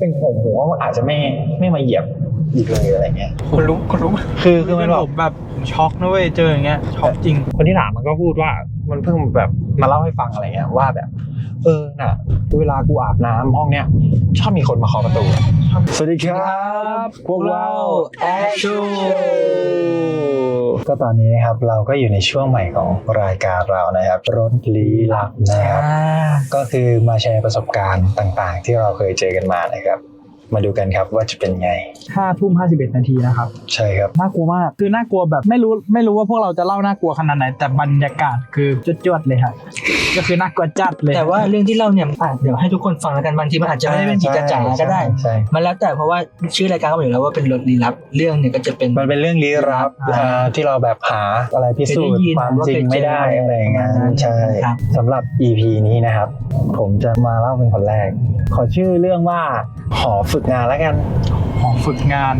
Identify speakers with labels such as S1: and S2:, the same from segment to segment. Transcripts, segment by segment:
S1: เป็นผมผมว่ามันอาจจะไม่ไม่มาเหยียบอีกเลยอะไรเงี้ย
S2: คนลุกคนลุก
S1: คือคือมัน
S2: เป็
S1: แบ
S2: ผ
S1: บ
S2: มแบบช็อกนะเว้ยเจออย่างเงี้ยช็อกจริง
S1: คนที่ถามมันก็พูดว่า มันเพิ่งแบบมาเล่าให้ฟังอะไรเงี้ยว่าแบบ เออน่ะ เวลากูอาบน้ำห้องเนี้ยชอบมีคนมาเคาะประตู สวัสดีครับ พวกเรา Action ก็ตอนนี้นะครับเราก็อยู่ในช่วงใหม่ของรายการเรานะครับรถลี้ลับนะครับ ก็คือมาแชร์ประสบการณ์ต่างๆ ที่เราเคยเจอกันมานะครับ มาดูกันครับว่าจะเป็นไง
S2: ห้าทุ่มห้าสิบเอ็ดนาทีนะครับ
S1: ใช่ครับ
S2: น่ากลัวมาก คือน่ากลัวแบบไม่รู้ไม่รู้ว่าพวกเราจะเล่าน่ากลัวขนาดไหน แต่บรรยากาศคือจวดๆเลยครับก็คือน่ากลัวจัดเลย
S3: แต่ว่าเรื่องที่เล่าเนี่ยอะเดี๋ยวให้ทุกคนฟังแล้วกันบางทีมันอาจจะไม่ได้เป็นผีจ๋าๆก็ได้
S1: ใช่
S3: มันแล้วแต่เพราะว่าชื่อรายการก็บอกอยู่แล้วว่าเป็นรถลี้ลับ เรื่องเนี่ยก็จะเป็น
S1: มันเป็นเรื่องลี้ลับอ่าที่เราแบบหาอะไรพิสูจ
S3: เคยได้
S1: น์
S3: ยิน
S1: ความจริงไม่ได้
S3: ว่าเคยเจออ
S1: อะไรอย่างเงี้ย
S3: ประมาณนั้น
S1: ใช่
S3: ครับ
S1: สำหรับ EP นี้นะครับ ผมจะมาเล่าเป็นคนแรก ขอชื่อเรื่องว่าหอฝึกงานแล้วกัน
S2: ของฝึกงาน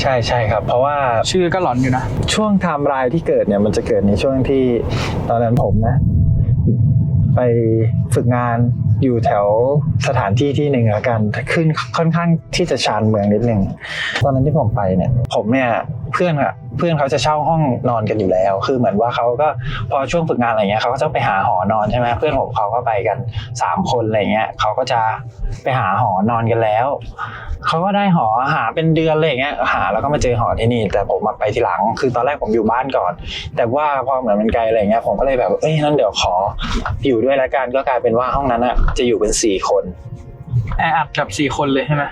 S1: ใช่ใช่ครับ เพราะว่า
S2: ชื่อก็หลอนอยู่นะ
S1: ช่วงไทม์ไลน์ที่เกิดเนี่ยมันจะเกิดในช่วงที่ตอนนั้นผมนะ ไปฝึกงาน อยู่แถวสถานที่ที่หนึ่งละกันขึ้นค่อนข้างที่จะชานเมืองนิดนึงตอนนั้นที่ผมไปเนี่ยผมเนี่ยเพื่อนอะเพื่อนเขาจะเช่าห้องนอนกันอยู่แล้ว คือเหมือนว่าเขาก็พอช่วงฝึกงานอะไรเงี้ยเขาก็จะไปหาหอนอนใช่ไหมเพื่อนผมเขาก็ไปกันสามคนอะไรเงี้ยเขาก็จะไปหาหอนอนกันแล้วเขาก็ได้หอหาเป็นเดือนอะไรเงี้ยหาแล้วก็มาเจอหอที่นี่ แต่ผมมาไปทีหลัง คือตอนแรกผมอยู่บ้านก่อน แต่ว่าพอเหมือนมันไกลอะไรเงี้ยผมก็เลยแบบเอ้ยนั่นเดี๋ยวขออยู่ด้วยแล้วกันก็กลายเป็นว่าห้องนั้นอะจะอยู่เป็นสี่คน
S2: แออัดกับสี่คนเลยใช่ไหม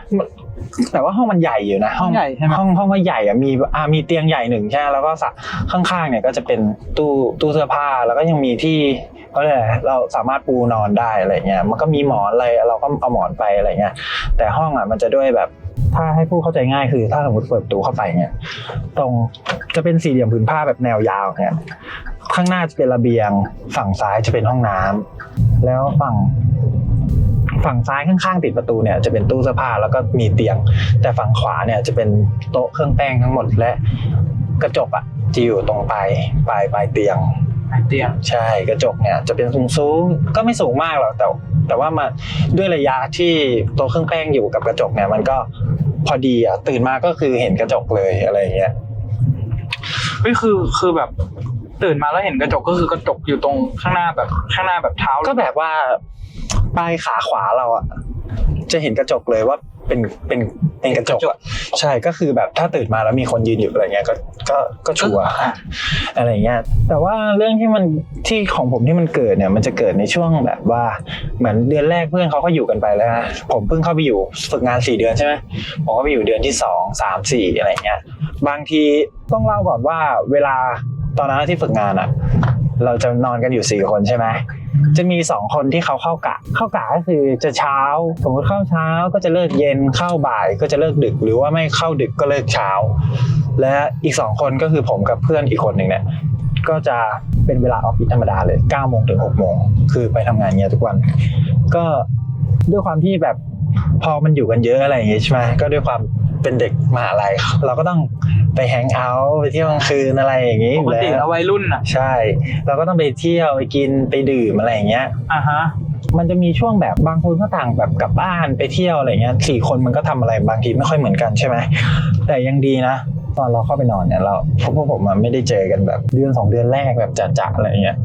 S1: แต่ว่าห้องมันใหญ่อยู่นะ
S2: ห้องใหญ่ใช่ไหม
S1: ห้องห้องว่าใหญ่อะมีอ่ามีเตียงใหญ่หนึ่งใช่ไหมแล้วก็สะข้างๆเนี่ยก็จะเป็นตู้ตู้เสื้อผ้าแล้วก็ยังมีที่เขาเรียกอะไรเราสามารถปูนอนได้อะไรเงี้ยมันก็มีหมอนอะไรเราก็เอาหมอนไปอะไรเงี้ยแต่ห้องอะมันจะด้วยแบบถ้าให้ผู้เข้าใจง่ายคือ ถ้าสมมติเปิดประตูเข้าไปเนี่ยตรงจะเป็นสี่เหลี่ยมผืนผ้าแบบแนวยาวเนี่ยข้างหน้าจะเป็นระเบียง ฝั่งซ้ายจะเป็นห้องน้ำแล้วฝั่ง ฝั่งซ้ายข้างๆติดประตูเนี่ยจะเป็นตู้เสื้อผ้าแล้วก็มีเตียง แต่ฝั่งขวาเนี่ยจะเป็นโต๊ะเครื่องแป้งทั้งหมดและกระจกอะจะอยู่ตรงปลายปลายปลายเตียง
S2: ไอเตียง
S1: ใช่กระจกเนี่ยจะเป็นสูงสูงๆก็ไม่สูงมากหรอกแต่ แต่ว่ามาด้วยระยะที่โต๊ะเครื่องแป้งอยู่กับกระจกเนี่ยมันก็พอดีอะตื่นมาก็คือเห็นกระจกเลยอะไรอย่างเงี้ย
S2: เฮ้ยคือคือแบบตื่นมาแล้วเห็นกระจกก็คือกระจกอยู่ตรงข้างหน้าแบบข้างหน้าแบบเท้า
S1: ก็แบบว่า ปลายขาขวาเราอะจะเห็นกระจกเลยว่าเป็นเป็นเป็นกระจกอะใช่ก็คือแบบถ้าตื่นมาแล้วมีคนยืนอยู่อะไรเงี้ยก็ก็ก็ชัวร์อะไรเงี้ยแต่ว่าเรื่องที่มันที่ของผมที่มันเกิดเนี่ยมันจะเกิดในช่วงแบบว่าเหมือนเดือนแรกเพื่อนเขาก็อยู่กันไปแล้วนะผมเพิ่งเข้าไปอยู่ฝึกงานสี่เดือนใช่ไหมผมก็ไปอยู่เดือนที่สองสามสี่อะไรเงี้ยบางทีต้องเล่าก่อนว่าเวลาตอนนั้นที่ฝึกงานอะเราจะนอนกันอยู่สี่คนใช่ไหม จะมีสองคนที่เขาเข้ากะเข้ากะก็คือจะเช้า สมมติเข้าเช้าก็จะเลิกเย็นเข้าบ่ายก็จะเลิกดึก หรือว่าไม่เข้าดึกก็เลิกเช้า และอีกสองคนก็คือผมกับเพื่อนอีกคนหนึ่งเนี่ยก็จะเป็นเวลาออฟฟิศธรรมดาเลย9โมงถึง6โมงคือไปทำงานเงี้ยทุกวัน ก็ด้วยความที่แบบพอมันอยู่กันเยอะอะไรอย่างเงี้ใช่ไหมก็ด้วยความ เป็นเด็กมหาลัยเราก็ต้องไปแฮงเอาท์ไปเที่ยวกลางคืนอะไรอย่างงี้อ
S2: ป
S1: ยู่
S2: ก
S1: แล้
S2: ติ
S1: ว
S2: แล้ววัยรุ่นอะ
S1: ใช่ เราก็ต้องไปเที่ยวไปกินไปดื่มอะไรอย่างเงี้ย
S2: อ่าฮะ
S1: มันจะมีช่วงแบบบางคนก็ต่างแบบกลับบ้านไปเที่ยวอะไรเงี้ยสี่คนมันก็ทำอะไรบางทีไม่ค่อยเหมือนกันใช่ไหมแต่ยังดีนะ ตอนเราเข้าไปนอนเนี่ยเราพวกพวกผมมันไม่ได้เจอกันแบบเดือนสองเดือนแรกแบบจะๆอะไรเงี้ย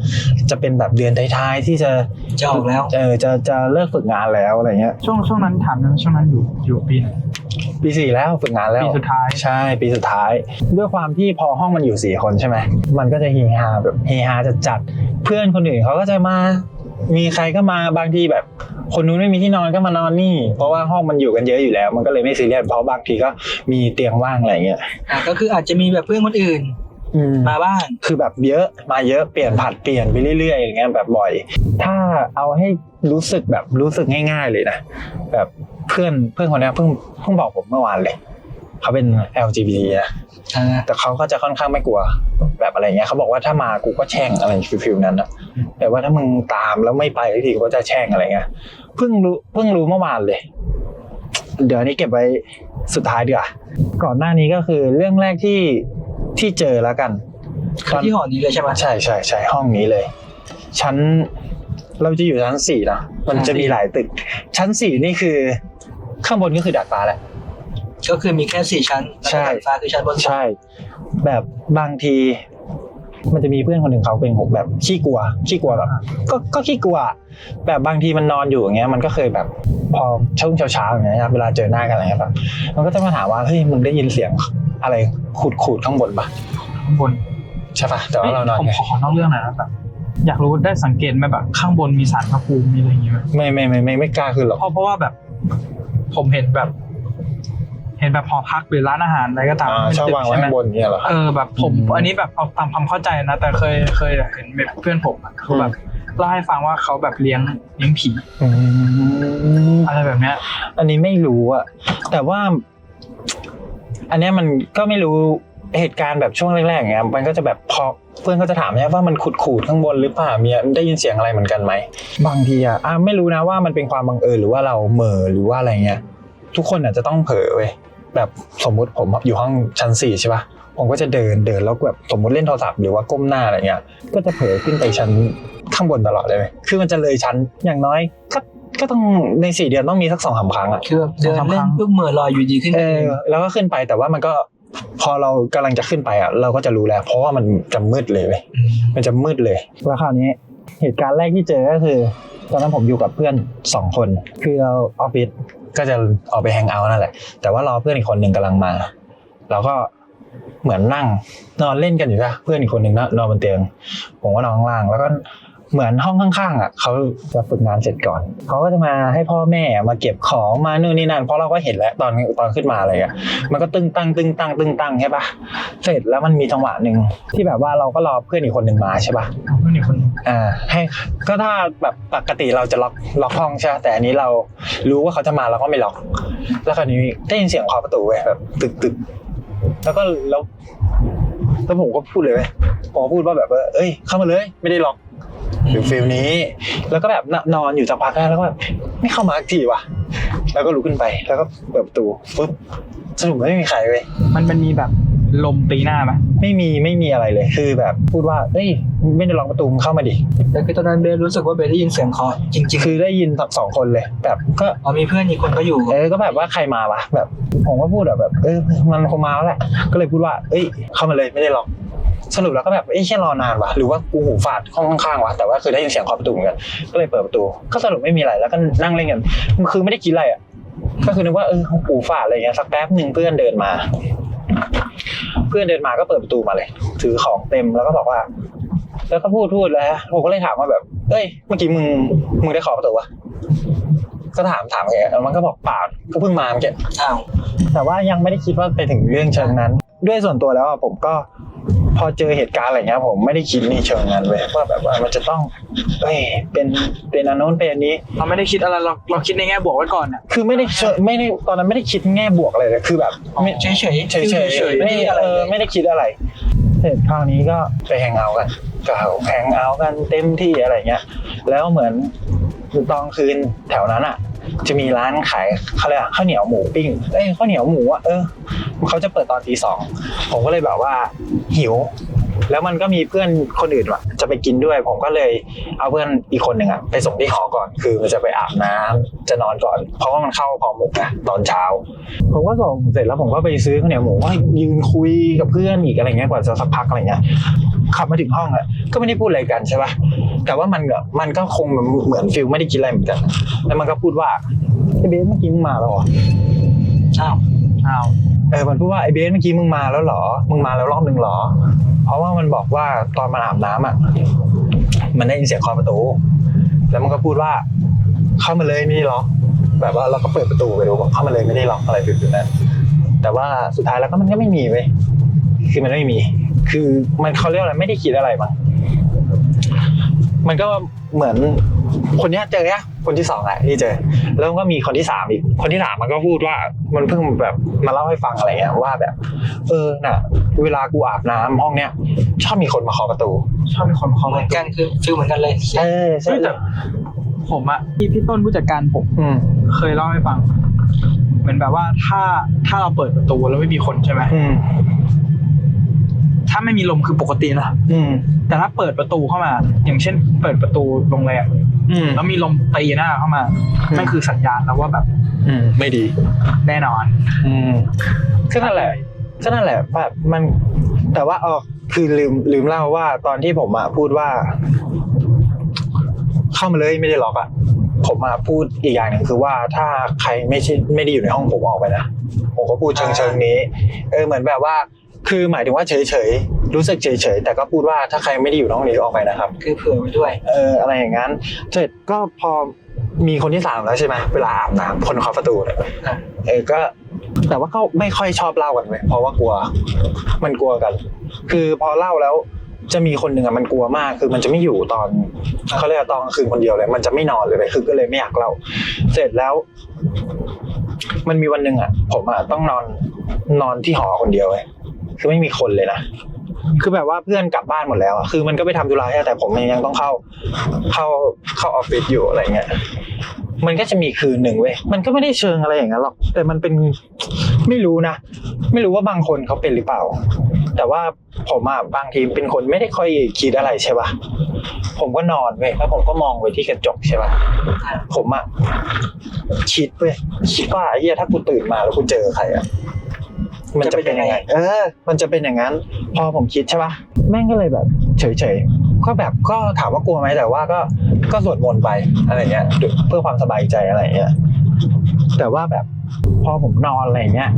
S1: จะเป็นแบบเดือนท้ายๆที่จะ
S3: จะออกแล้ว
S1: เออจะจะเลิกฝึกงานแล้วอะไรเงี้ย
S2: ช่วงช่วงนั้นถามนะช่วงนั้นอยู่อยู่ปีไหน
S1: ปีสี่แล้วฝึกงานแล้ว
S2: ปีสุดท้าย
S1: ใช่ปีสุดท้าย ด้วยความที่พอห้องมันอยู่สี่คนใช่ไหมมันก็จะเฮฮาแบบเฮฮาจัดจัดๆเพื่อนคนอื่นเขาก็จะมามีใครก็มาบางทีแบบ คนนู้นไม่มีที่นอนก็มานอนนี่ เพราะว่าห้องมันอยู่กันเยอะอยู่แล้ว มันก็เลยไม่ซีเรียสเพราะบางทีก็มีเตียงว่างอะไรเงี้ย
S3: อะก็คืออาจจะมีแบบเพื่อนคนอื่น
S1: อืม
S3: มาบ้าง
S1: คือแบบเยอะมาเยอะเปลี่ยนผัดเปลี่ยนไปเรื่อยๆอย่างเงี้ยแบบบ่อย ถ้าเอาให้รู้สึกแบบรู้สึกง่าย ๆ เลยนะแบบ เพื่อนเพื่อนคนเนี้ยเพิ่งเพิ่งบอกผมเมื่อวานเลยเขาเป็น LGBT นะ
S3: อ่า
S1: แต่เขาก็จะค่อนข้างไม่กลัว แบบอะไรเงี้ยเขาบอกว่าถ้ามากูก็แช่งอะไรฟิลๆนั้นนะแต่ว่าถ้ามึงตามแล้วไม่ไปทีกูก็จะแช่งอะไรเงี้ยเพิ่งรู้เพิ่งรู้เมื่อวานเลย เดี๋ยวอันนี้เก็บไว้สุดท้ายดีกว่าก่อนหน้านี้ก็คือเรื่องแรกที่ที่เจอแล้วกัน
S3: คือที่หอนี้เลยใช่ไหม
S1: ใช่ใช่ใช่ห้องนี้เลย ชั้นเราจะอยู่ชั้นสี่นะมันจะมีหลายตึก ชั้นสี่นี่คือ ข้างบนก็คือดาดฟ้าแหละ
S3: ก็คือมีแค่สี่ชั้น
S1: ใช่
S3: แล้วก็ดาดฟ้าคือชั้นบนสุด
S1: ใช่ แบบบางที มันจะมีเพื่อนคนหนึ่งเขาเป็นผมแบบขี้กลัวขี้กลัวแบบก็ก็ขี้กลัว แบบบางทีมันนอนอยู่อย่างเงี้ย มันก็เคยแบบพอช่วงเช้าๆอย่างเงี้ยครับเวลาเจอหน้ากันอะไรเงี้ยแบบมันก็จะมาถามว่าเฮ้ยมึงได้ยินเสียงอะไรขูดขูดๆข้างบนปะ
S2: ข้างบน
S1: ใช่ปะแต่ว่าเรานอน
S2: ผม
S1: ไง
S2: ขอขอนอกเรื่องหน่อยนะแบบอยากรู้ได้สังเกตไหมแบบข้างบนมีสารพระภูมิมีอะไรอย่างเงี้ยไหม
S1: ไม่ไม่ไม่ไม่ไม่กล้าขึ้นหรอก
S2: เพราะเพราะว่าแบบ ผมเห็นแบบ เห็นแบบหอพักหรือร้านอาหารอะไรก็ตาม
S1: อ่า
S2: เป็น
S1: ชอบ
S2: ตึก
S1: วางไว้
S2: ใช่ไหม
S1: ข้างบนเนี่ยเหรอ
S2: เออแบบผม
S1: อืม
S2: อันนี้แบบเอาตามความเข้าใจนะ แต่เคยเคยเห็นแบบเพื่อนผมอะเขาแบบเล่าให้ฟังว่าเขาแบบเลี้ยงเลี้ยงผี
S1: อืม
S2: อะไรแบบเนี้ย
S1: อันนี้ไม่รู้อะแต่ว่า อันเนี้ยมันก็ไม่รู้เหตุการณ์แบบช่วงแรกๆอย่างเงี้ยมันก็จะแบบพอ เพื่อนก็จะถามเนี่ยว่ามันขุดขูดๆข้างบนหรือเปล่ามีได้ยินเสียงอะไรเหมือนกันไหมบางทีอะอะไม่รู้นะว่ามันเป็นความบังเอิญหรือว่าเราเหม่อหรือว่าอะไรเงี้ยทุกคนอาจจะต้องเผลอเว้ยแบบสมมุติผมอยู่ห้องชั้นสี่ใช่ปะผมก็จะเดินเดินแล้วแบบสมมุติเล่นโทรศัพท์หรือว่าก้มหน้าอะไรเงี้ย ก็จะเผลอขึ้นไปชั้นข้างบนตลอดเลยเว้ยคือมันจะเลยชั้นอย่างน้อยก็ก็ต้องในสี่เดือนต้องมีสักสองสามครั้งอะ
S3: คือแบบเดินเล่นปุ๊บเหมือลอยอยู่ดีขึ้น
S1: เอ
S3: เอ
S1: องแล้วก็ขึ้นไปแต่ว่ามันก็ พอเรากำลังจะขึ้นไปอะเราก็จะรู้แล้ว เพราะว่ามันจะมืดเลยเว้ยมันจะมืดเลยแล้วคราวนี้เหตุการณ์แรกที่เจอก็คือ ตอนนั้นผมอยู่กับเพื่อนสองคน คือเราออฟฟิศก็จะออกไปแฮงเอาท์นั่นแหละ แต่ว่ารอเพื่อนอีกคนหนึ่งกำลังมาเราก็เหมือนนั่งนอนเล่นกันอยู่ใช่ปะเพื่อนอีกคนหนึ่งนะนอนบนเตียงผมก็นอนข้างล่าง แล้วก็ เหมือนห้องข้างๆอะเขาจะฝึกงานเสร็จก่อนเขาก็จะมาให้พ่อแม่มาเก็บของมานู่นนี่นั่นเพราะเราก็เห็นแล้วตอนตอนขึ้นมาอะไรอะมันก็ตึงตังตึงตังตึงตังใช่ปะเสร็จแล้วมันมีจังหวะหนึ่งที่แบบว่าเราก็รอเพื่อนอีกคนหนึ่งมาใช่ปะ
S2: เพื่อนอีกคน
S1: อ่าให้ก็ถ้าแบบปกติเราจะล็อกล็อกห้องใช่ปะแต่อันนี้เรารู้ว่าเขาจะมาเราก็ไม่ล็อก แล้วคราวนี้ได้ยินเสียงเคาะประตูเว้ยแบบตึกตึกแล้วก็แล้วแล้วผมก็พูดเลยเว้ยผมก็พูดว่าแบบว่าเอ้ยเข้ามาเลย ไม่ได้ล็อก หรือฟิลนี้ แล้วก็แบบนอนอยู่สักพักแล้วก็แบบไม่เข้ามาสักทีว่ะ แล้วก็ลุกขึ้นไปแล้วก็เปิดประตูปุ๊บสรุปไม่มีใครเว้ย
S2: มันมันมีแบบลมตีหน้าไหม
S1: ไม่มีไม่มีอะไรเลยคือแบบพูดว่าเอ้ยไม่ได้ล็อกประตูมึงเข้ามาดิ
S3: แต่คือตอนนั้นเบสรู้สึกว่าเบสได้ยินเสียงเคาะจริงๆ
S1: คือได้ยินสองคนเลย แบบก็
S3: อ๋อมีเพื่อนอีกคนก็อยู่
S1: เออก็แบบว่าใครมาวะแบบผมก็พูดแบบแบบเออมันคงมาแล้วแหละก็เลยพูดว่า เอ้ยเข้ามาเลยไม่ได้หรอก สรุปแล้วก็แบบเอ้ยแค่รอนานวะหรือว่ากูหูฝาดห้องข้างๆวะแต่ว่าคือได้ยินเสียงเคาะประตูเหมือนกันก็เลยเปิดประตู ก็สรุปไม่มีอะไรแล้วก็นั่งเล่นกันคือไม่ได้คิดอะไรอะก็คือนึกว่าเออหูฝาดอะไรเงี้ยสักแป๊บหนึ่งเพื่อนเดินมา เพื่อนเดินมาก็เปิดประตูมาเลย ถือของเต็มแล้วก็บอกว่า แล้วก็พูดพูดแล้วผมก็เลยถามว่าแบบเอ้ยเมื่อกี้มึงมึงได้เคาะประตูวะก็ถามถามแกแล้วมันก็บอกเปล่าก็เพิ่งมาเมื่อกี้
S3: อ้าว
S1: แต่ว่ายังไม่ได้คิดว่าไปถึงเรื่องเชิงนั้น ด้วยส่วนตัวแล้วอะผมก็ พอเจอเหตุการณ์อะไรเงี้ยผมไม่ได้คิดในเชิงนั้นเลยว่าแบบว่ามันจะต้องเอ้ยเป็นเป็นอันโน้นเป็นอันนี้
S2: เราไม่ได้คิดอะไรเราเราคิดในแง่บวกไว้ก่อนอะ
S1: คือไม่ได้เชิงไม่ได้ตอนนั้นไม่ได้คิดแง่บวกอะไรเลยคือแบบไม่
S3: เฉยๆ
S1: เฉยเฉย
S3: เฉยๆ
S1: ไม่
S3: ไม่ได้อะไร
S1: เออ
S3: เลย
S1: ไม่ได้คิดอะไรเสร็จคราวนี้ก็ไปแฮงเอาท์กันก็แฮงเอาท์กันเต็มที่อะไรเงี้ยแล้วเหมือนตอนคืนแถวนั้นอะ จะมีร้านขายเขาเรียกอะข้าวเหนียวหมูปิ้งเอ้ยข้าวเหนียวหมูอะเออเขาจะเปิดตอนตีสองผมก็เลยแบบว่าหิว แล้วมันก็มีเพื่อนคนอื่นอะจะไปกินด้วย ผมก็เลยเอาเพื่อนอีกคนหนึ่งอะไปส่งที่หอก่อน คือมันจะไปอาบน้ำจะนอนก่อน เพราะว่ามันเข้าพอหมกนะตอนเช้า ผมก็ส่งเสร็จแล้วผมก็ไปซื้อข้าวเหนียวหมูก็ยืนคุยกับเพื่อนอีกอะไรเงี้ยกว่าจะสักพักอะไรเงี้ยขับมาถึงห้องอะก็ไม่ได้พูดอะไรกันใช่ปะแต่ว่ามันก็มันก็คงเหมือนฟิลไม่ได้คิดอะไรเหมือนกัน แล้วมันก็พูดว่าไอ้เบสเมื่อกี้มึงมาแล้วเหรอ
S3: อ้าว
S2: อ้าว
S1: เออมันพูดว่าไอเบสเมื่อกี้มึงมาแล้วเหรอ มึงมาแล้วรอบหนึ่งเหรอ เพราะว่ามันบอกว่าตอนมันอาบน้ำอะ มันได้ยินเสียงเคาะประตู แล้วมันก็พูดว่า เข้ามาเลยไม่ได้ล็อก แบบว่าเราก็เปิดประตูไปดูบอกเข้ามาเลยไม่ได้ล็อกอะไรแบบนั้น แต่ว่าสุดท้ายแล้วก็มันก็ไม่มีเว้ย คือมันไม่มี คือมันเขาเรียกอะไรไม่ได้คิดอะไรมั้งมันก็เหมือน คนเนี้ยเจออะคนที่สองอะที่เจอ แล้วก็มีคนที่สามอีก คนที่สามมันก็พูดว่ามันเพิ่งแบบมาเล่าให้ฟังอะไรเงี้ยว่าแบบ เออน่ะ เวลากูอาบน้ำห้องเนี้ยชอบมีคนมาเคาะประตู
S2: ชอบมีคนมาเคาะ
S3: เห
S2: ป
S3: มือน
S2: ระตู
S3: กันคือฟิลเหมือนกันเลย
S1: เออใช่
S2: เฮ้ยแต่ผมอะที่พี่ต้นผู้จัดการผม
S1: อืม
S2: เคยเล่าให้ฟัง เหมือนแบบว่าถ้าถ้าเราเปิดประตูแล้วไม่มีคนใช่ไหม
S1: อืม
S2: ถ้าไม่มีลมคือปกตินะ
S1: อืม
S2: แต่ถ้าเปิดประตูเข้ามา อย่างเช่น เปิดประตูโรงแรม
S1: อืม
S2: แล้วมีลมตีหน้าเข้ามา
S1: อืม
S2: นั่นคือสัญญาณแล้วว่าแบบ
S1: อืมไม่ดี
S2: แน่นอน
S1: อืมก็นั่นแหละก็นั่นแหละแบบมัน แต่ว่าเออคือลืมลืมเล่าว่าตอนที่ผมอะพูดว่า เข้ามาเลยไม่ได้ล็อกอะผมมาพูดอีกอย่างหนึ่งคือว่าถ้าใครไม่ใช่ไม่ได้อยู่ในห้องผมออกไปนะผมก็พูดเชิงเชิงๆนี้ เออเหมือนแบบว่า คือหมายถึงว่าเฉยเฉยๆรู้สึกเฉยเฉยๆ แต่ก็พูดว่าถ้าใครไม่ได้อยู่ในห้องนี้ก็ออกไปนะครับ
S3: คือเผื่อไว้ด้วย
S1: เอออะไรอย่างนั้น เสร็จก็พอมีคนที่สามแล้วใช่ไหมเวลาอาบน้ำคนเคาะประตูเนี่ย
S3: อะ
S1: เออก็แต่ว่าก็ไม่ค่อยชอบเล่ากันเลยเพราะว่ากลัว มันกลัวกัน คือพอเล่าแล้วจะมีคนหนึ่งอะมันกลัวมาก คือมันจะไม่อยู่ตอนเขาเรียกว่าตอนกลางคืนคนเดียวเลย มันจะไม่นอนเลยคือก็เลยไม่อยากเล่า เสร็จแล้ว มันมีวันหนึ่งอะ ผมอะต้องนอนนอนที่หอคนเดียวเลย คือไม่มีคนเลยนะคือแบบว่าเพื่อนกลับบ้านหมดแล้วอะคือมันก็ไปทำธุระแต่ผมยังต้องเข้า เข้าเข้าออฟฟิศอยู่อะไรเงี้ยมันก็จะมีคืนหนึ่งเว้ย มันก็ไม่ได้เชิงอะไรอย่างนั้นหรอก แต่มันเป็นไม่รู้นะ ไม่รู้ว่าบางคนเขาเป็นหรือเปล่า แต่ว่าผมอะบางทีเป็นคนไม่ได้ค่อยคิดอะไรใช่ป่ะ ผมก็นอนเว้ยแล้วผมก็มองไปที่กระจกใช่ป่ะ ผมอะคิดเว้ยคิดว่าไอ้เหี้ยถ้ากูตื่นมาแล้วกูเจอใครอะ มันจะเป็นยังไง เออ มันจะเป็นอย่างนั้น พอผมคิดใช่ป่ะแม่งก็เลยแบบเฉยๆก็แบบก็ถามว่ากลัวไหมแต่ว่าก็ก็สวดมนต์ไปอะไรเงี้ยเพื่อความสบายใจอะไรเงี้ยแต่ว่าแบบพอผมนอนอะไรเงี้ย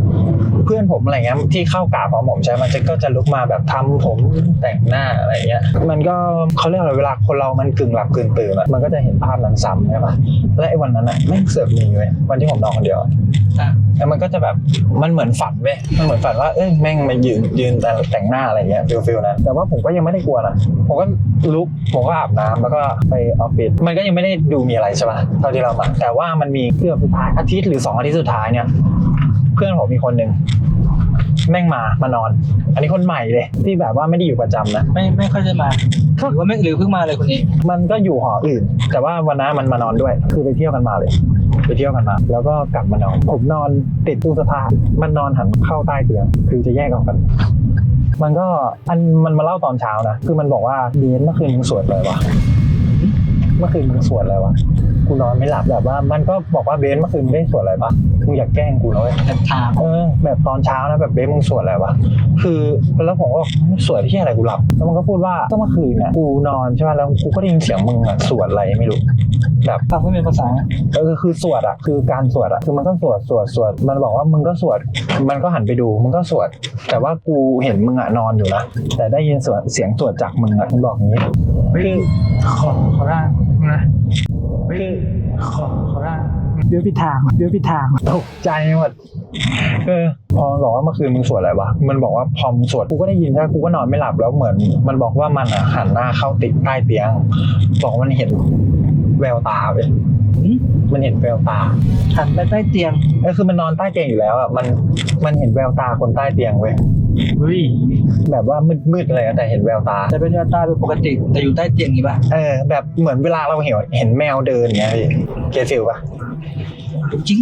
S1: เพื่อนผมอะไรเงี้ยที่เข้ากราบของผมใช่ไหมมันจะก็จะลุกมาแบบทำผมแต่งหน้าอะไรเงี้ยมันก็เขาเรียกอะไรเวลาคนเรามันกึ่งหลับกึ่งตื่นอะมันก็จะเห็นภาพนั้นซ้ำใช่ปะและไอ้วันนั้นอะแม่งเสือกมีเว้ยวันที่ผมนอนคนเดียวอะ
S3: อะ
S1: แล้วมันก็จะแบบมันเหมือนฝันเว้ยมันเหมือนฝันว่าเอ้ยแม่งมายืนยืนแต่แต่งหน้าอะไรเงี้ยฟิลฟิลนั้นแต่ว่าผมก็ยังไม่ได้กลัวนะผมก็ลุกผมก็อาบน้ำแล้วก็ไปออฟฟิศมันก็ยังไม่ได้ดูมีอะไรใช่ปะเท่าที่เรามาแต่ว่ามันมีเกือบสุดท้ายอาทิตย์หรือสองอาทิตย์สุดท้ายเนี่ย เพื่อนผมมีคนหนึ่งแม่งมามานอน อันนี้คนใหม่เลยที่แบบว่าไม่ได้อยู่ประจำนะ
S3: ไม่ไม่ค่อยจะมาหรือว่าไม่หรือเพิ่งมาเลยคนนี้
S1: มันก็อยู่หออื่น แต่ว่าวันนั้นมันมานอนด้วย คือไปเที่ยวกันมาเลย ไปเที่ยวกันมา แล้วก็กลับมานอน ผมนอนติดตู้เสื้อผ้ามันนอนหันเข้าใต้เตียง คือจะแยกออกกัน มันก็อันมันมาเล่าตอนเช้านะ คือมันบอกว่าเบนเมื่อคืนมึงสวดอะไรวะเมื่อคืนมึงสวดอะไรวะ กูนอนไม่หลับแบบว่า มันก็บอกว่าเบนเมื่อคืนมึงได้สวดอะไรปะมึงอยากแกล้งกูนะเว้ย
S3: ถาม
S1: เออแบบตอนเช้านะแบบเบสมึงสวดอะไรวะ คือแล้วผมก็บอกสวดที่อะไรกูหลับ แล้วมันก็พูดว่าก็เมื่อคืนเนี่ยกูนอนใช่ไหมแล้วกูก็ได้ยินเสียงมึงอะสวดอะไรไม่รู้ แบบ
S3: ฟังไม่เป็นภาษา
S1: เออคือสวดอะคือการสวดอะคือมันก็สวดสวดสวดมันบอกว่ามึงก็สวด มันก็หันไปดูมึงก็สวด แต่ว่ากูเห็นมึงอะนอนอยู่นะแต่ได้ยินสวดเสียงสวดจากมึงอะมันบอกอย่างนี้
S2: คือขอขอได้นะคือขอขอได้เดี๋ยวพิดทางเดี๋ยวพิดทาง
S1: ตกใจหมดเออพอบอกว่าเมื่อคืนมึงสวดอะไรวะ มันบอกว่าพอมึงสวดกูก็ได้ยินใช่ไหมกูก็นอนไม่หลับแล้วเหมือน มันบอกว่ามันอะหันหน้าเข้าติดใต้เตียง บอกว่ามันเห็น แววตาเว้ยมันเห็นแววตา
S3: หันไปใต้เตียง
S1: เออคือมันนอนใต้เตียงอยู่แล้วอะมันมันเห็นแววตาคนใต้เตียงเว้ย
S2: เฮ้ย
S1: แบบว่ามืดๆอะไรอะแต่เห็นแววตา
S3: แต่เป็นหน้าตาเป็นปกติ แต่อยู่ใต้เตียงนี้ป่ะ
S1: เออแบบเหมือนเวลาเราเห็นเห็นแมวเดินเงี้ยพี่เกฟิลปะ
S3: จริง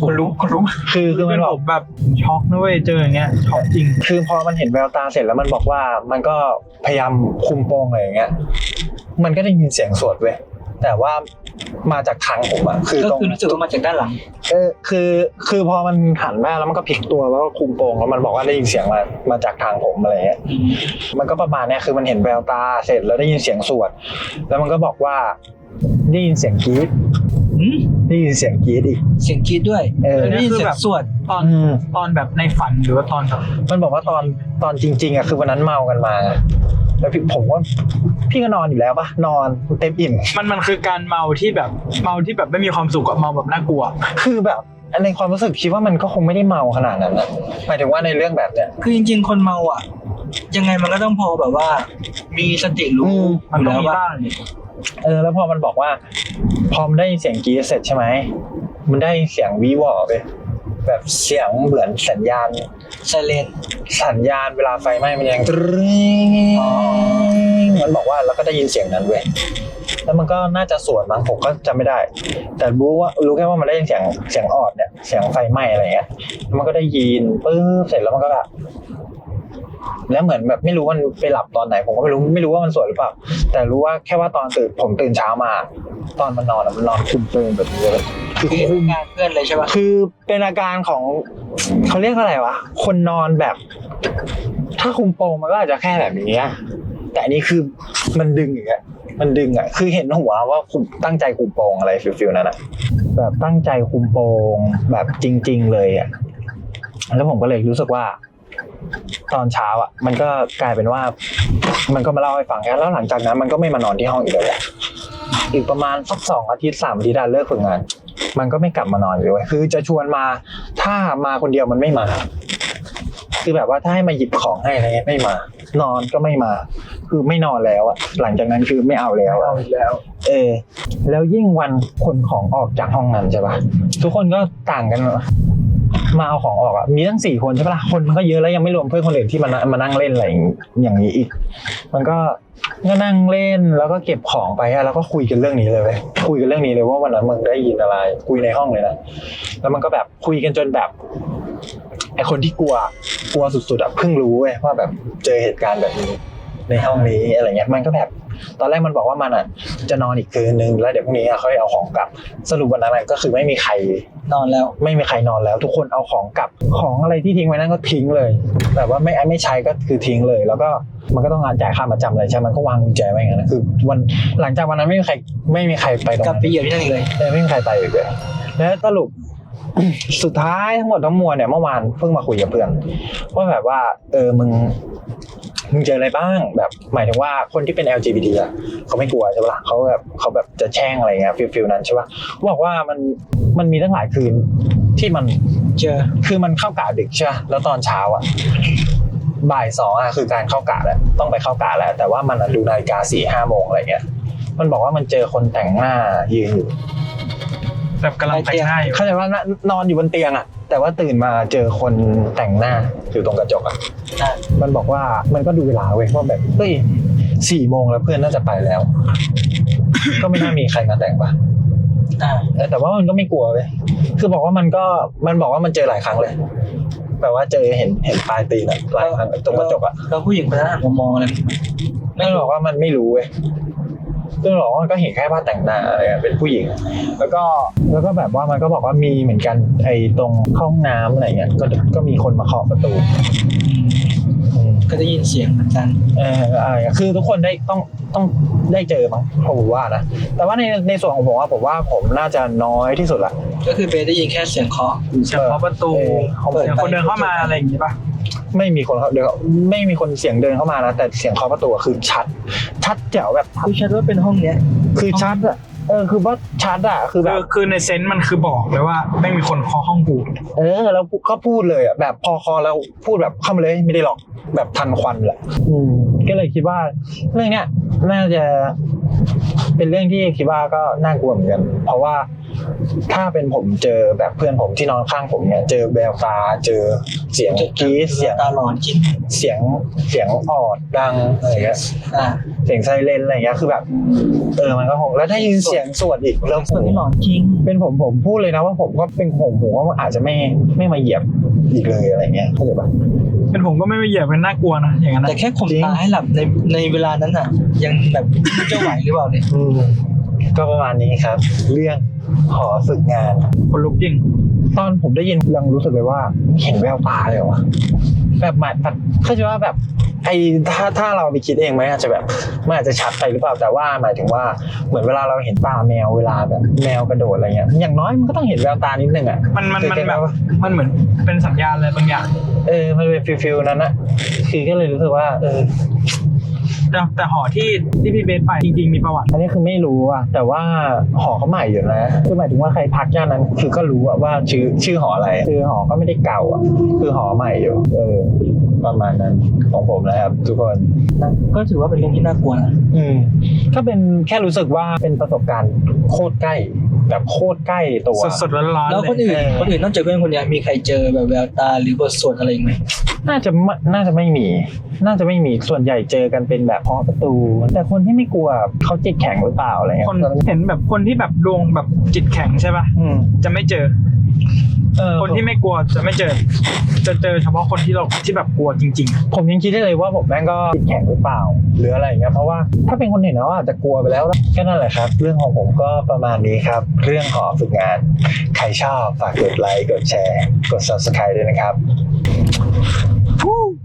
S2: คนรู้คนรู้
S1: คือคือมันบอก
S2: ผมแบบช็อกนะเว้ยเจออย่างเงี้ยช็อกจริง
S1: คือพอมันเห็นแววตาเสร็จแล้วมันบอกว่ามันก็พยายามคุมโปงอะไรอย่างเงี้ยมันก็ได้ยินเสียงสวดเว้ย แต่ว่ามาจากทางผมอะคือ
S3: ก็
S1: ตรง
S3: คือรู้สึกว่ามาจากด้านหลัง
S1: เออคือคือพอมันหันมาแล้วมันก็พลิกตัวแล้วก็คุมโปงแล้วมันบอกว่าได้ยินเสียงมามาจากทางผมอะไรเงี้ยมันก็ประมาณเนี้ยคือมันเห็นแววตาเสร็จแล้วได้ยินเสียงสวด แล้วมันก็บอกว่าได้ยินเสียงกรี๊ด
S3: อืม
S1: ได้ยินเสียงกรี๊ดอีก
S3: เสียงกรีดด้วย
S1: เออ
S3: ได้ยินเสียงสวด
S2: ตอน
S1: อืม
S2: ตอนแบบในฝันหรือว่าตอนแบบ
S1: มันบอกว่าตอนตอนจริง ๆอะคือวันนั้นเมากันมา แล้วพี่ผมว่าพี่ก็นอนอยู่แล้วปะนอนเต็มอิ่ม
S2: มันมันคือการเมาที่แบบเมาที่แบบไม่มีความสุขอะเมาแบบน่ากลัว
S1: คือแบบในความรู้สึกคิดว่ามันก็คงไม่ได้เมาขนาดนั้นนะหมายถึงว่าในเรื่องแบบเนี้ย
S3: คือจริง ๆ คนเมาอะ ยังไงมันก็ต้องพอแบบว่า มีสติรู้
S1: อืม
S2: มันต้องมี
S3: ยู่แล้ว
S2: บ้าง
S1: เออ แล้วพอมันบอกว่า พอมันได้ยินเสียงกรีดเสร็จใช่ไหมมันได้เสียงวีวอไป แบบเสียงเหมือนสัญญาณ
S3: ไซเลน
S1: สัญญาณเวลาไฟไหม้มันยังตริ๊ง
S3: อ๋อ
S1: มันบอกว่าแล้วก็ได้ยินเสียงนั้นเว้ยแล้วมันก็น่าจะสวดมั้งผมก็จำไม่ได้ แต่รู้ว่ารู้แค่ว่ามันได้ยินเสียงเสียงออดเนี่ยเสียงไฟไหม้อะไรเงี้ยแล้วมันก็ได้ยินปึ๊บเสร็จแล้วมันก็แบบแล้วเหมือนแบบไม่รู้ว่ามันไปหลับตอนไหน ผมก็ไม่รู้ไม่รู้ว่ามันสวดหรือเปล่าแต่รู้ว่าแค่ว่าตอนตื่นผมตื่นเช้ามา ตอนมันนอนอะมันนอนคุมเตือนแบบนี้เลย
S3: คือเป็นงานเพื่อนเลยใช่ปะ
S1: คือเป็นอาการของเขาเรียกว่าอะไรวะคนนอนแบบ ถ้าคุมโปงมันก็อาจจะแค่แบบนี้แต่อันนี้คือมันดึงอย่างเงี้ยมันดึงอะ คือเห็นหัวว่าคุมตั้งใจคุมโปงอะไรฟิลฟิลนั้นอะ แบบตั้งใจคุมโปงแบบจริง ๆ เลยอะ แล้วผมก็เลยรู้สึกว่า ตอนเช้าอะ มันก็กลายเป็นว่า มันก็มาเล่าให้ฟังแค่แล้วหลังจากนั้นมันก็ไม่มานอนที่ห้องอีกเลยอะอีกประมาณสักสองอาทิตย์สามอาทิตย์อะเลิกฝึกงาน มันก็ไม่กลับมานอนเลยเว้ยคือจะชวนมาถ้ามาคนเดียวมันไม่มา คือแบบว่าถ้าให้มาหยิบของให้อะไรเงี้ยไม่มา นอนก็ไม่มา คือไม่นอนแล้วอะหลังจากนั้นคือไม่เอาแล้วอะ
S2: เอาอีกแล้ว
S1: เออ แล้วยิ่งวันขนของออกจากห้องนั้นใช่ปะทุกคนก็ต่างกัน มาเอาของออกอะมีตั้งสี่คนใช่ปะล่ะคนมันก็เยอะแล้วยังไม่รวมเพื่อนคนอื่นที่มานั่งมานั่งเล่นอะไรอย่างนี้อีก มันก็ก็นั่งเล่นแล้วก็เก็บของไปอะแล้วก็คุยกันเรื่องนี้เลยเว้ยคุยกันเรื่องนี้เลยว่าวันนั้นมึงได้ยินอะไร คุยในห้องเลยนะแล้วมันก็แบบคุยกันจนแบบไอคนที่กลัวกลัวสุดๆอะเพิ่งรู้เว้ยว่าแบบเจอเหตุการณ์แบบนี้ในห้องนี้อะไรเงี้ยมันก็แบบ ตอนแรกมันบอกว่ามันอะจะนอนอีกคืนนึงแล้วเดี๋ยวพรุ่งนี้อะค่อยเอาของกลับ สรุปวันนั้นอะก็คือไม่มีใคร
S3: นอนแล้ว
S1: ไม่มีใครนอนแล้ว ทุกคนเอาของกลับของอะไรที่ทิ้งไว้นั่นก็ทิ้งเลย แบบว่าไม่ไม่ใช้ก็คือทิ้งเลย แล้วก็มันก็ต้องงานจ่ายค่ามาจำอะไรใช่ไหมมันก็วางกุญแจไว้อย่างนั้นนะคือ วันหลังจากวันนั้นไม่มีใครไม่มีใครไปตรง
S3: กลับ
S1: นั้น
S3: ไปเหยียบที่นั่นอีกเลย
S1: เออไม่มีใครไปอีกเลยแล้วสรุปสุดท้ายทั้งหมดทั้งมวลเนี่ยเมื่อวานเพิ่งมาคุยกับเพื่อนว่าแบบว่า เออมึง มึงเจออะไรบ้างแบบหมายถึงว่าคนที่เป็น LGBT อะเขาไม่กลัวใช่ปะล่ะเขาแบบเขาแบบจะแช่งอะไรเงี้ยฟิลฟิลนั้นใช่ปะบอกว่ามันมันมีตั้งหลายคืนที่มัน
S3: เจอ
S1: คือมันเข้ากะดึกใช่ปะแล้วตอนเช้าอะบ่ายสองอะคือการเข้ากะแล้วต้องไปเข้ากะแล้ว แต่ว่ามันอะดูนาฬิกาสี่ห้าโมงอะไรเงี้ยมันบอกว่ามันเจอคนแต่งหน้ายืนอยู่
S2: แบบกำลังแต่งหน้าอยู่
S1: เข้าใจว่านอนอยู่บนเตียงอะ แต่ว่าตื่นมาเจอคนแต่งหน้าอยู่ตรงกระจกอะ
S3: อะ
S1: มันบอกว่ามันก็ดูเวลาเว้ยว่าแบบเฮ้ยสี่โมงแล้วเพื่อนน่าจะไปแล้ว ก็ไม่น่ามีใครมาแต่งปะ
S3: อ่า
S1: เออแต่ว่ามันก็ไม่กลัวเว้ยคือบอกว่ามันก็มันบอกว่ามันเจอหลายครั้งเลยแบบว่าเจอเห็นเห็นปลายตีนอะหลายครั้งตรงกระจกอะ
S3: แล้วผู้หญิงคนนั้นหันมามองอะไร
S1: ไม่บอกว่ามันไม่รู้เว้ย ก็บอกว่ามันก็เห็นแค่ผ้าแต่งหน้าอะไรอะเป็นผู้หญิง แล้วก็แล้วก็แบบว่ามันก็บอกว่ามีเหมือนกันไอ้ตรงห้องน้ำอะไรเงี้ยก็ก็มีคนมาเคาะประตูอืม
S3: ก็ได้ยินเสียงเหมือนกัน
S1: เอออะไรอะคือทุกคนได้ต้องต้องได้เจอมั้งผมว่านะ แต่ว่าในในส่วนของผมว่าผมว่าผมน่าจะน้อยที่สุดละ
S3: ก็คือเบสได้ยินแค่เสียงเคาะ
S2: เสียงเคาะประตู
S1: เออเขาเปิด
S2: เสียงคนเดินเข้ามาอะไรอย่างงี้ป่ะ
S1: ไม่มีคนเขาเดินไม่มีคนเสียงเดินเข้ามานะแต่เสียงเคาะประตูอะคือชัด ชัดแจ๋วแบบ
S3: คือชัดว่าเป็นห้องเนี้ย
S1: คือชัดอะเออคือว่าชัดอะคือแบ
S2: คื
S1: บ
S2: อคือในเซนต์มันคือบอกเลยว่าแม่งมีคนเคาะห้องกู
S1: เออแล้วก็พูดเลยอะแบบพอคอแล้วพูดแบบเข้ามาเลยไม่ได้หรอกแบบทันควันแหละอืมก็เลยคิดว่าเรื่องเนี้ยน่าจะเป็นเรื่องที่คิดว่าก็น่ากลัวเหมือนกัน เพราะว่า ถ้าเป็นผมเจอแบบเพื่อนผมที่นอนข้างผมเนี่ยเจอแววตาเจอเสียงกรี๊ดเสียง
S3: ตาหลอนจริง
S1: เสียงเสียงออดดังอะไรเงี้ย
S3: อ่า
S1: เสียงไซเรนอะไรเงี้ยคือแบบเออมันก็คงแล้วถ้ายินเสียงสวดอีกแล้ว
S3: ส่วนที่หลอนจริง
S1: เป็นผมผมพูดเลยนะว่าผมก็เป็นผมผมว่าอาจจะไม่ไม่มาเหยียบอีกเลยอะไรเงี้ยเข้าใจปะ
S2: เป็นผมก็ไม่ไปเหยียบเป็นน่ากลัวนะอย่างนั้น
S3: แต่
S2: นะ
S3: แค่ข่มตาให้หลับในในเวลานั้นอะ ยังแบบไม่จะไหวหรือเปล่าเนี่ย
S1: อืม ก็ประมาณนี้ครับ เรื่องหอฝึกงาน
S2: คนลุกจริง
S1: ตอนผมได้ยินยังรู้สึกเลยว่าเห็นแววตาเลยว่ะแบบหมายแบบเข้าใจว่าแบบไอ้ถ้าถ้าเราไปคิดเองไหมอาจจะแบบมันอาจจะชัดไปหรือเปล่าแต่ว่าหมายถึงว่าเหมือนเวลาเราเห็นตาแมวเวลาแบบแมวกระโดดอะไรเงี้ยอย่างน้อยมันก็ต้องเห็นแววตานิดนึงอะ
S2: มันมันมัน
S1: เก็ตไห
S2: แบบ
S1: ว่า
S2: มันเหมือนเป็นสัญญาณอะไรบางอย่าง
S1: เออมันเป็นฟิลฟิลนั้นอะคือก็เลยรู้สึกว่า เออ
S2: แต่แต่หอที่ที่พี่เบสไปจริงๆมีประวัติ
S1: อันนี้คือไม่รู้อะแต่ว่าหอเขาใหม่อยู่นะคือหมายถึงว่าใครพักย่านนั้น คือก็รู้อะว่าชื่อชื่อหออะไร คือหอก็ไม่ได้เก่าอะคือหอใหม่อยู่ เออ ประมาณนั้นของผมนะครับทุกคน
S3: นะก็ถือว่าเป็นเรื่องที่น่ากลัวนะ
S1: อืมก็เป็นแค่รู้สึกว่าเป็นประสบการณ์โคตรใกล้แบบโคตรใกล้ตัว
S2: สดๆร้อนๆ
S3: แล้ว
S2: เล
S3: คน
S2: ย
S3: อื่น
S1: เออ
S3: คนอื่นนอกจากเพื่อนคนเนี้ยมีใครเจอแบบแววตาหรือบทสวดอะไรอีกไหม
S1: น่าจะไม่น่าจะไม่มี น่าจะไม่มีส่วนใหญ่เจอกันเป็นแบบเคาะประตู แต่คนที่ไม่กลัวเขาจิตแข็งหรือเปล่าอะไรเงี้ย
S2: คนเห็นแบบคนที่แบบดวงแบบจิตแข็งใช่ป่ะ
S1: อืม
S2: จะไม่เจอ
S1: เออ
S2: คนที่ไม่กลัวจะไม่เจอ จะเจอเฉพาะคนที่เราที่แบบกลัวจริง ๆ
S1: ผมยังคิดได้เลยว่าผมแม่งก็จิตแข็งหรือเปล่า หรืออะไรอย่างเงี้ยเพราะว่าถ้าเป็นคนอื่นเขาอาจจะกลัวไปแล้วแค่นั้นแหละครับ เรื่องของผมก็ประมาณนี้ครับ เรื่องของฝึกงาน ใครชอบฝากกดไลค์กดแชร์ กด subscribe ด้วยนะครับ Woo!